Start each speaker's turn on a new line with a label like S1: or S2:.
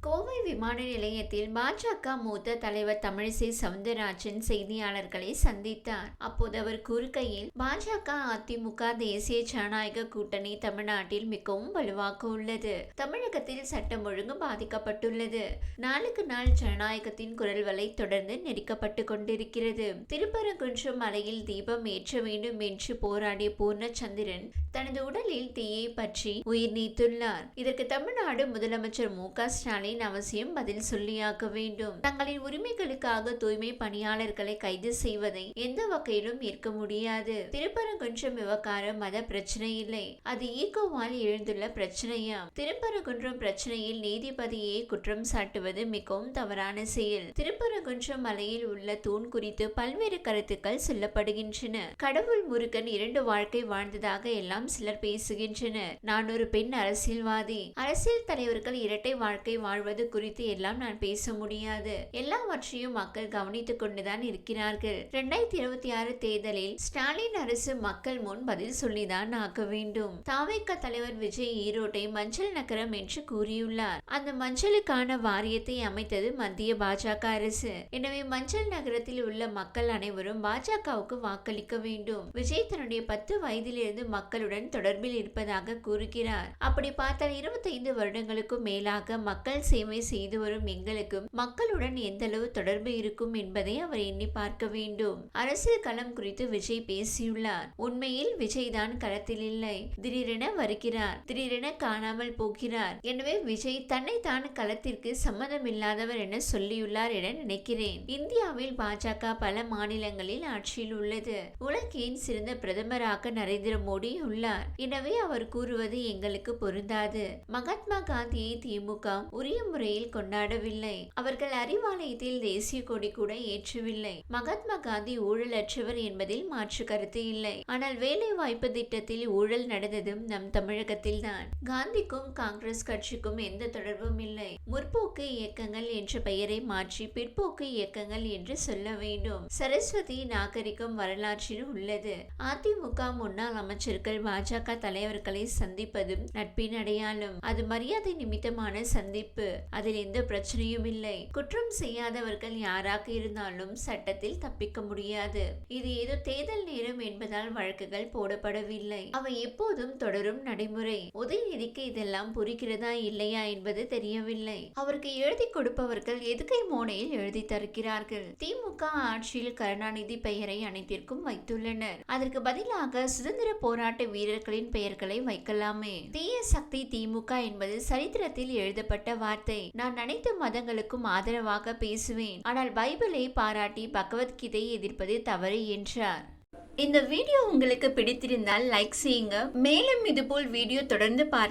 S1: கோவை விமான நிலையத்தில் பாஜக மூத்த தலைவர் தமிழிசை சவுந்தரராஜன் செய்தியாளர்களை சந்தித்தார். அப்போது அவர் கூறுகையில் பாஜக அதிமுக தேசிய ஜனநாயக கூட்டணி தமிழ்நாட்டில் மிகவும் வலுவாக உள்ளது. தமிழகத்தில் சட்டம் ஒழுங்கு பாதிக்கப்பட்டுள்ளது. நாளுக்கு நாள் ஜனநாயகத்தின் குரல் வலை தொடர்ந்து நெரிக்கப்பட்டு கொண்டிருக்கிறது. திருப்பரங்குன்றம் மலையில் தீபம் ஏற்ற வேண்டும் என்று போராடிய பூர்ணச்சந்திரன் தனது உடலில் தீயை பற்றி உயிர் நீத்துள்ளார். இதற்கு தமிழ்நாடு முதலமைச்சர் மு க ஸ்டாலின் அவசியம் பதில் சொல்லியாக்க வேண்டும். தங்களின் உரிமைகளுக்காக தூய்மை பணியாளர்களை கைது செய்வதை எந்த வகையிலும் ஏற்க முடியாது. திருப்பரங்குன்றம் விவகாரம் மத பிரச்சனை இல்லை அது ஈகோவால் எழுந்துள்ள பிரச்சனையாம். திருப்பரங்குன்றம் பிரச்சனையில் நீதிபதியை குற்றம் சாட்டுவது மிகவும் தவறான செயல். திருப்பரங்குன்றம் மலையில் உள்ள தூண் குறித்து பல்வேறு கருத்துக்கள் சொல்லப்படுகின்றன. கடவுள் முருகன் இரண்டு வாழ்க்கை வாழ்ந்ததாக எல்லாம் சிலர் பேசுகின்றனர். நான் ஒரு பெண் அரசியல்வாதி. அரசியல் தலைவர்கள் இரட்டை வாழ்க்கை வாழ்வது குறித்து எல்லாம் நான் பேச முடியாது. எல்லாவற்றையும் மக்கள் கவனித்துக் கொண்டுதான் இருக்கிறார்கள். இரண்டாயிரத்தி இருபத்தி ஆறு தேர்தலில் ஸ்டாலின் அரசு மக்கள் முன் பதில் சொல்லிதான் ஆக்க வேண்டும். தாவைக்க தலைவர் விஜய் ஈரோட்டை மஞ்சள் நகரம் என்று கூறியுள்ளார். அந்த மஞ்சளுக்கான வாரியத்தை அமைத்தது மத்திய பாஜக அரசு. எனவே மஞ்சள் நகரத்தில் உள்ள மக்கள் அனைவரும் பாஜகவுக்கு வாக்களிக்க வேண்டும். விஜய் தன்னுடைய பத்து வயதிலிருந்து மக்களுடன் தொடர்பில் இருப்பதாக கூறுகிறார். அப்படி பார்த்தால் இருபத்தைந்து வருடங்களுக்கும் மேலாக மக்கள் சேவை செய்து வரும் எங்களுக்கும் மக்களுடன் எந்த அளவு தொடர்பு இருக்கும் என்பதை அவர் எண்ணி பார்க்க வேண்டும். அரசியல் களம் குறித்து விஜய் பேசியுள்ளார். உண்மையில் விஜய் தான் களத்தில் இல்லை. திடீரென வருகிறார். திடீரென காணாமல் போகிறார். எனவே விஜய் தன்னை தான் களத்திற்கு சம்மதமில்லாதவர் என சொல்லியுள்ளார் என நினைக்கிறேன். இந்தியாவில் பாஜக பல மாநிலங்களில் ஆட்சியில் உள்ளது. உலகின் சிறந்த பிரதமராக நரேந்திர மோடி உள்ளார் எனவே அவர் கூறுவது எங்களுக்கு பொருந்தாது. மகாத்மா காந்தியை திமுக உரிய முறையில் கொண்டாடவில்லை. அவர்கள் அறிவாலயத்தில் தேசிய கொடி கூட ஏற்றவில்லை. மகாத்மா காந்தி ஊழலற்றவர் என்பதில் மாற்று கருத்து இல்லை. ஆனால் வேலை வாய்ப்பு திட்டத்தில் ஊழல் நடந்ததும் நம் தமிழகத்தில் தான். காந்திக்கும் காங்கிரஸ் கட்சிக்கும் எந்த தொடர்பும் இல்லை. முற்போக்கு இயக்கங்கள் என்ற பெயரை மாற்றி பிற்போக்கு இயக்கங்கள் என்று சொல்ல வேண்டும். சரஸ்வதி நாகரிகம் வரலாற்றில் உள்ளது. அதிமுக முன்னாள் அமைச்சர்கள் பாஜக தலைவர்களை சந்திப்பதும் நட்பின் அடையாளம். அது மரியாதை நிமித்தமான சந்திப்பு. அதில் எந்த பிரச்சனையும் இல்லை. குற்றம் செய்யாதவர்கள் யாராக இருந்தாலும் சட்டத்தில் தப்பிக்க முடியாது. இது ஏதோ தேர்தல் நேரம் என்பதால் வழக்குகள் போடப்படவில்லை. அவை எப்போதும் தொடரும் நடைமுறை. உதயநிதிக்கு இதெல்லாம் புரிகிறதா இல்லையா என்பது தெரியவில்லை. அவருக்கு எழுதி கொடுப்பவர்கள் எதுகை மோனையில் எழுதி தருகிறார்கள்? திமுக ஆட்சியில் கருணாநிதி பெயரை அனைத்திற்கும் வைத்துள்ளனர். அதற்கு பதிலாக சுதந்திர போராட்ட வீரர்களின் பெயர்களை வைக்கலாமே. தீய சக்தி திமுக என்பது சரித்திரத்தில் எழுதப்பட்ட வார்த்தை. நான் அனைத்து மதங்களுக்கும் ஆதரவாக பேசுவேன். ஆனால் பைபிளை பாராட்டி பகவத்கீதை எதிர்ப்பது தவறு என்றார். இந்த வீடியோ உங்களுக்கு பிடித்திருந்தால் லைக் செய்யுங்க. மேலும் இதுபோல் வீடியோ தொடர்ந்து பார்க்க